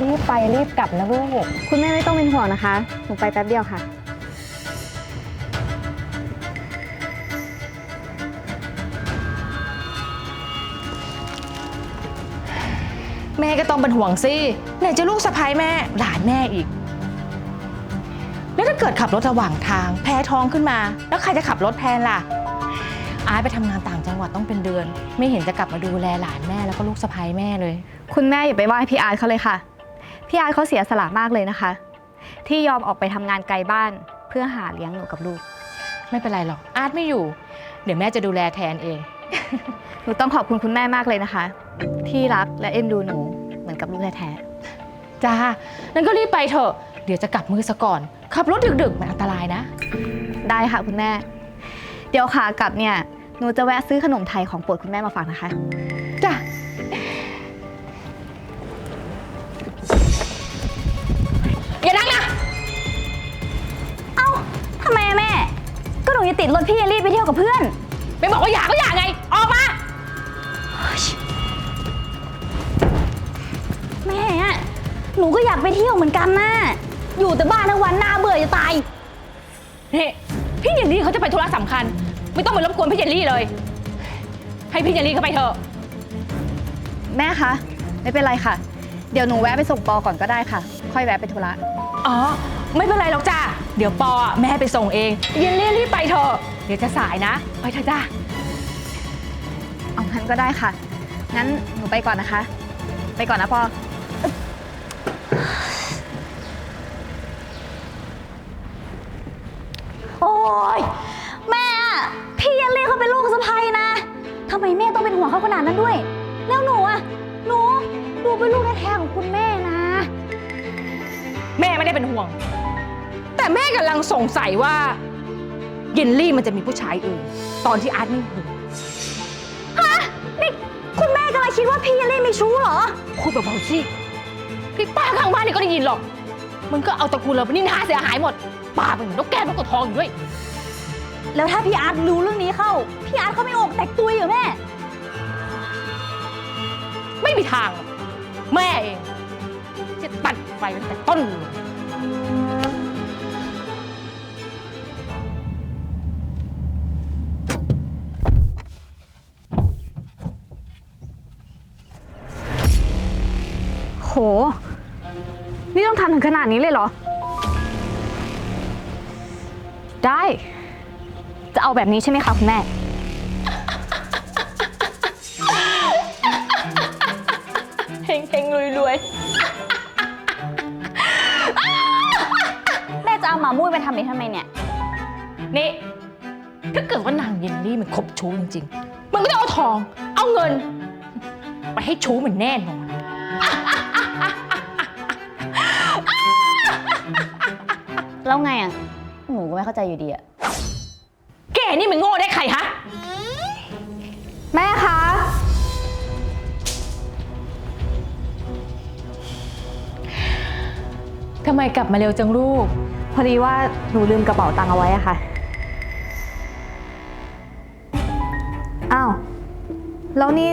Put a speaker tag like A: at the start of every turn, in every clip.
A: รีบไปรีบกลับนะลูก
B: คุณแม่ไม่ต้องเป็นห่วงนะคะ หนูไปแป๊บเดียวค่ะ
C: แม่ก็ต้องเป็นห่วงสิไหนจะลูกสะพ้ายแม่หลานแม่อีก แล้วถ้าเกิดขับรถระหว่างทาง แพ้ท้องขึ้นมา แล้วใครจะขับรถแทนล่ะอาร์ตไปทำงานต่างจังหวัดต้องเป็นเดือน ไม่เห็นจะกลับมาดูแลหลานแม่แล้วก็ลูกสะพ้ายแม่เลย
B: คุณแม่อย่าไปว่าพี่อาร์ตเขาเลยค่ะ พี่อาร์ตเขาเสียสละมากเลยนะคะ ที่ยอมออกไปทำงานไกลบ้านเพื่อหาเลี้ยงหนูกับลูก
C: ไม่เป็นไรหรอก อาร์ตไม่อยู่ เดี๋ยวแม่จะดูแลแทนเอง
B: หนูต้องขอบคุณคุณแม่มากเลยนะคะ ที่รักและเอ็นดูหนูเหมือนกับลูกแท้
C: จ้า นั้นก็รีบไปเถอะ เดี๋ยวจะกลับมือซะก่อน ขับรถดึกๆ มันอันตรายนะ
B: ๆได้ค่ะคุณแม่ เดี๋ยวขากลับเนี่ยหนูจะแวะซื้อขนมไทยของโปรดคุณแม่มาฝากนะคะ ติดรถพี่เอลลี่ไปเที่ยวกับเพื่อน
C: ไม่บอกว่าอย่าก็อย่าไง ออกมา
B: แม่อะหนูก็อยากไปเที่ยวเหมือนกันนะอยู่แต่บ้านทั้งวันน่าเบื่อจะตาย
C: นี่พี่เยลลี่เขาจะไปธุระสำคัญ ไม่ต้องไปรบกวนพี่เยลลี่เลย ให้พี่เยลลี่เขาไปเถอะ
B: แม่คะ ไม่เป็นไรค่ะ เดี๋ยวหนูแวะไปส่งปอก่อนก็ได้ค่ะ ค่อยแวะไปธุระ
C: อ๋อ ไม่เป็นไรหรอกจ้าเดี๋ยวปออะแม่ไปส่งเองเยลลี่รีบไปเถอะเดี๋ยวจะสายนะไปเถอะจ้า
B: เอางั้นก็ได้ค่ะ งั้นหนูไปก่อนนะคะ ไปก่อนนะปอ โอ้ยแม่อะพี่ยันเล่เขาเป็นลูกสะใภ้นะทำไมแม่ต้องเป็นห่วงเขาขนาดนั้นด้วย แล้วหนูอะหนูหนูเป็นลูกแท้ๆของคุณแม่นะ
C: แม่ไม่ได้เป็นห่วง แต่แม่กำลังสงสัยว่าเยลลี่มันจะมีผู้ชายอื่น ตอนที่อาร์ตไม่อยู่
B: นี่คุณแม่กำลังคิดว่าพี่ยันเล่มีชู้เหรอ
C: พูดเบาๆสิพี่ป้าข้างบ้านนี่ก็ได้ยินหรอก มันก็เอาตระกูลเราไปนินทาเสียหายหมดป้าเป็นนกแก้วนกกระทองอยู่ด้วย
B: แล้วถ้าพี่อาร์ตรู้เรื่องนี้เข้า พี่อาร์ตเขาไม่อกแตกตัวเหรอแม่
C: ไม่มีทางหรอกแม่เองจะตัดไฟตั้งแต่ต้นเลย
B: ขนาดนี้เลยเหรอ ได้ จะเอาแบบนี้ใช่ไหมคะคุณแม่
C: เฮงเฮงรวยรวย
B: แม่จะเอาหมามุ้ยไปทำนี้ทำไมเนี่ย
C: ๆนี่ ถ้าเกิดว่านางเยลลี่มันคบชู้จริงๆ มันก็ต้องเอาทอง เอาเงิน ไปให้ชู้มันแน่นอน
B: แล้วไงอะ หนูก็ไม่เข้าใจอยู่ดีอะ
C: แกนี่มันโง่ได้ใครฮะ
B: แม่คะ
C: ทำไมกลับมาเร็วจังลูก
B: พอดีว่าหนูลืมกระเป๋าตังค์เอาไว้อะค่ะ อ้าว แล้วนี่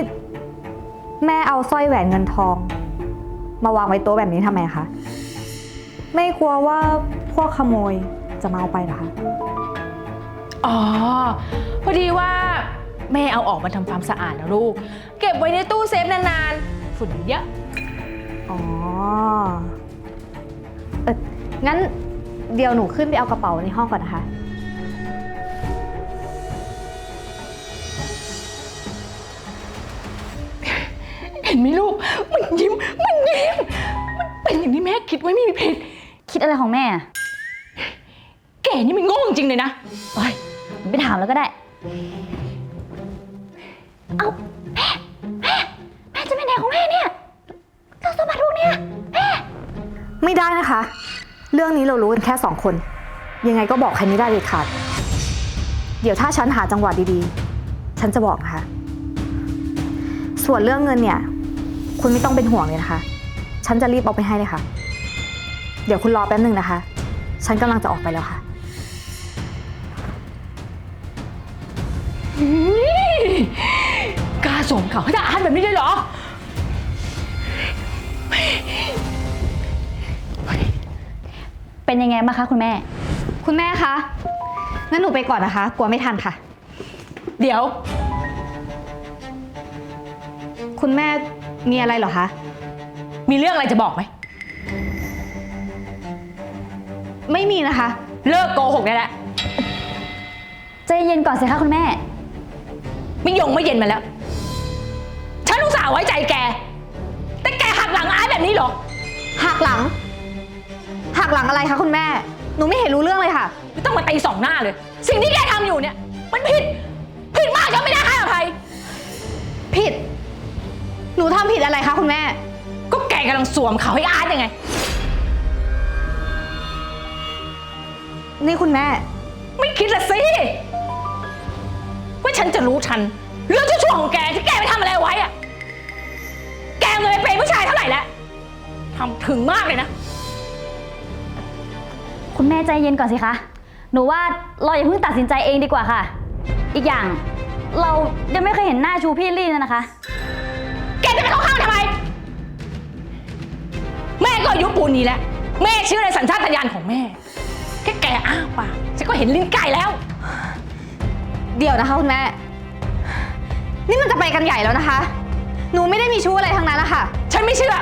B: แม่เอาสร้อยแหวนเงินทอง มาวางไว้โต๊ะแบบนี้ทำไมคะ ไม่กลัวว่าพ วกขโมยจะมาเอาไปเหรอคะ
C: อ๋อ พอดีว่าแม่เอาออกมาทำความสะอาดแล้วลูก เก็บไว้ในตู้เซฟนานๆ ฝุ่นเยอะ
B: อ๋อเอองั้นเดี๋ยวหนูขึ้นไปเอากระเป๋าในห้องก่อนนะคะ
C: เห็นไหมลูก มันยิ้ม มันยิ้ม มันเป็นอย่างที่แม่คิดไว้ไม่มีผิด
B: คิดอะไรของแม่อะ
C: แกนี่มันโง่จริงๆเลยนะ
B: โอ๊ยไปถามแล้วก็ได้ เอาแม่แม่แม่จะไปไหนของแม่เนี่ยเจ้าสมบัติพวกเนี้ยแม่ไม่ได้นะคะ เรื่องนี้เรารู้กันแค่สองคน ยังไงก็บอกใครไม่ได้เลยขาดเดี๋ยวถ้าฉันหาจังหวะดีๆ ฉันจะบอกนะคะ ส่วนเรื่องเงินเนี่ย คุณไม่ต้องเป็นห่วงเลยนะคะ ฉันจะรีบเอาไปให้เลยค่ะ เดี๋ยวคุณรอแป๊บหนึ่งนะคะ ฉันกำลังจะออกไปแล้วค่ะ
C: กล้าสวมเขาให้ทหารแบบนี้เลยเหรอ
A: เป็นยังไงบ้างคะคุณแม่
B: คุณแม่คะ งั้นหนูไปก่อนนะคะ กลัวไม่ทันค่ะ
C: เดี๋ยว
B: คุณแม่มีอะไรเหรอคะ
C: มีเรื่องอะไรจะบอกไหม
B: ไม่มีนะคะ
C: เลิกโกหกได้แล้ว
A: ใจเย็นก่อนสิคะคุณแม่
C: ไม่ยงไม่เย็นมาแล้ว ฉันอุตส่าห์ไว้ใจแก แต่แกหักหลังอาร์ตแบบนี้เหรอ
B: หักหลัง หักหลังอะไรคะคุณแม่ หนูไม่เห็นรู้เรื่องเลยค่ะ
C: ไม่ต้องมาตีสองหน้าเลย สิ่งที่แกทำอยู่เนี่ย มันผิด ผิดมากจนไม่ได้ให้อภัย
B: ผิด หนูทำผิดอะไรคะคุณแม่
C: ก็แกกำลังสวมเขาให้อาร์ตยังไง
B: นี่คุณแม่
C: ไม่คิดละสิ ว่าฉันจะรู้ทันเรื่องชั่วๆของแกที่แกไปทำอะไรไว้อะแกเอาเงินไปเป็นผู้ชายเท่าไหร่แล้วทำถึงมากเลยนะ
A: คุณแม่ใจเย็นก่อนสิคะ หนูว่าเราอย่าเพิ่งตัดสินใจเองดีกว่าค่ะ อีกอย่างเรายังไม่เคยเห็นหน้าชูพี่ลี่เลยนะคะ
C: แกจะไปเข้าข้างทำไม แม่ก็อายุปูนนี้แล้ว แม่เชื่อในสัญชาตญาณของแม่ แค่แกอ้าปากฉันก็เห็นลิ้นไก่แล้ว
B: เดี๋ยวนะคะคุณแม่ นี่มันจะไปกันใหญ่แล้วนะคะ หนูไม่ได้มีชู้อะไรทั้งนั้นนะคะ
C: ฉันไม่เชื่อ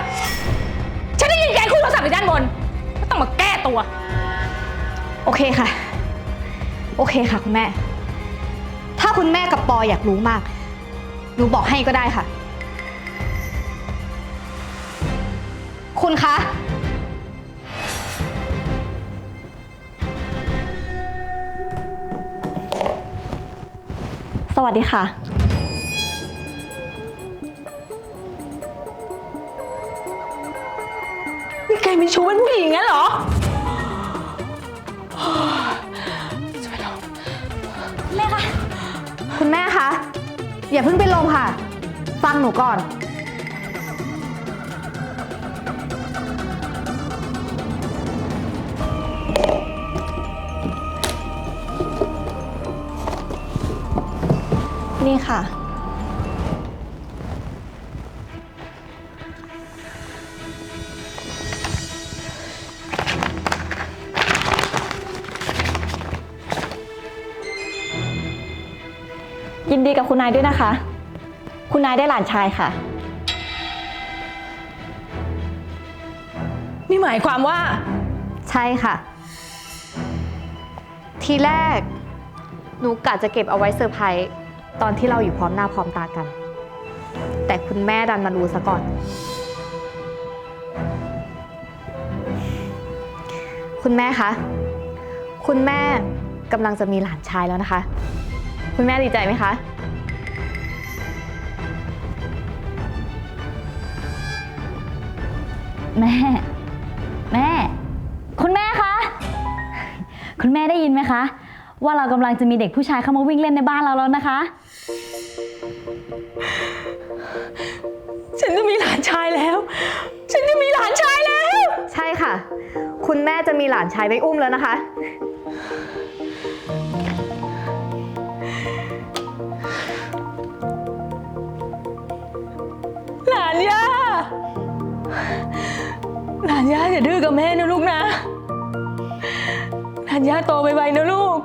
C: ฉันได้ยินแกคุยโทรศัพท์อยู่ด้านบนก็ต้องมาแก้ตัว
B: โอเคค่ะ โอเคค่ะคุณแม่ ถ้าคุณแม่กับปออยากรู้มาก หนูบอกให้ก็ได้ค่ะ คุณคะ สวัสดีค่ะ
C: นี่แกมีชู้เป็นผู้หญิงงั้นเหรอ
A: แม่คะ
B: คุณแม่คะ อย่าเพิ่งเป็นลมค่ะ ฟังหนูก่อน นี่ค่ะ
D: ยินดีกับคุณนายด้วยนะคะ คุณนายได้หลานชายค่ะ
C: นี่หมายความว่า
B: ใช่ค่ะ ทีแรก หนูกะจะเก็บเอาไว้เซอร์ไพรส์ ตอนที่เราอยู่พร้อมหน้าพร้อมตากัน แต่คุณแม่ดันมารู้ซะก่อน คุณแม่คะ คุณแม่กำลังจะมีหลานชายแล้วนะคะ คุณแม่ดีใจไหมคะ
A: แม่ แม่ คุณแม่คะ คุณแม่ได้ยินไหมคะ ว่าเรากำลังจะมีเด็กผู้ชายเข้ามาวิ่งเล่นในบ้านเราแล้วนะคะ
C: ฉันจะมีหลานชายแล้ว ฉันจะมีหลานชายแล้ว
B: ใช่ค่ะ คุณแม่จะมีหลานชายไปอุ้มแล้วนะคะ
C: หลานย่า หลานย่าอย่าดื้อกับแม่นะลูกนะ หลานย่าโตไวๆนะลูก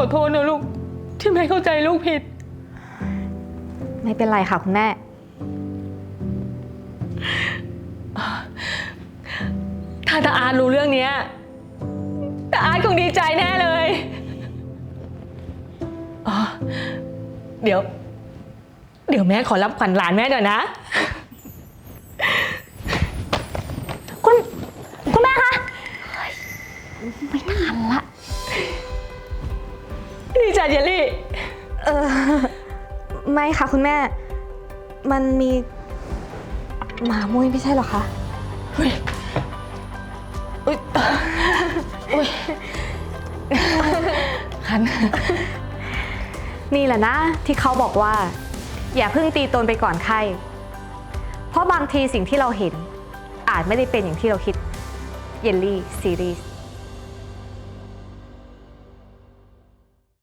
C: อโทษนะลูก ที่แม่เข้าใจลูกผิด
B: ไม่เป็นไรค่ะคุณแม่
C: ถ้าตาอาร์ตรู้เรื่องเนี้ยตาอาร์ตคงดีใจแน่เลยอ๋อเดี๋ยว เดี๋ยวแม่ขอรับขวัญหลานแม่หน่อยนะ ดีใจเยลลี่
B: เออ ไม่ค่ะคุณแม่ มันมีหมามุ้ยไม่ใช่เหรอคะ
C: อุ๊ยอุ๊ยอุ๊ยคัน
B: นี่แหละนะที่เขาบอกว่า อย่าเพิ่งตีตนไปก่อนใครเพราะบางทีสิ่งที่เราเห็น อาจไม่ได้เป็นอย่างที่เราคิด เยลลี่ซีรีส์